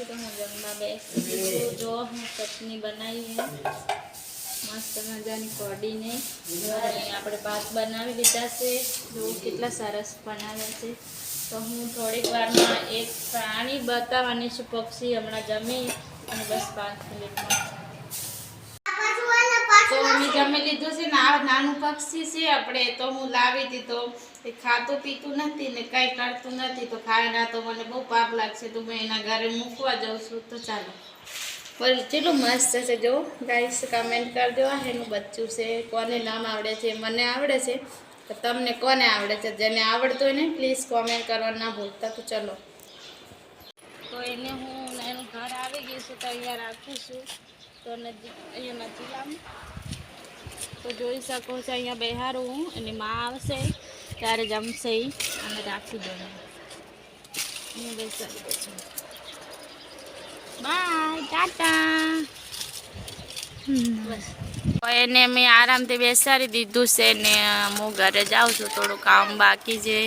પછી તો હું જમવા બેસી જો હું ચટણી બનાવી મસ્ત મજાની કોડીને અને આપણે ભાત બનાવી લીધા છે જો કેટલા સરસ બનાવ્યા છે તો હું થોડીક વારમાં એક પ્રાણી બતાવવાની છું પક્ષી હમણાં જમી અને બસ પાંચ મિનિટમાં અમે લીધું છે ને આ નાનું પક્ષી છે આપણે તો હું લાવી હતી તો એ ખાતું પીતું નથી ને કાંઈ કરતું નથી તો ખાયના તો મને બહુ પાપ લાગશે તો મેં એના ઘરે મૂકવા જાઉં છું તો ચાલો. બોલ કેટલું મસ્ત છે જો. ગાઈસ કમેન્ટ કરજો આ એનું બચ્ચું છે કોને નામ આવડે છે મને આવડે છે તો તમને કોને આવડે છે જેને આવડતું હોય ને પ્લીઝ કોમેન્ટ કરવા ના ભૂલતા તો ચલો. તો એને હું એનું ઘર આવી ગયું છું તૈયાર રાખું છું. તો નજીક અહીંયા નજીકમાં તો જોઈ શકો છો અહીંયા બેહારું હું એની માં આવશે ત્યારે જમશે અને રાખી દઉં હું બેસાડી દઉં છું. Bye tata. એને મેં આરામથી બેસાડી દીધું છે ને હું ઘરે જાઉં છું થોડું કામ બાકી છે.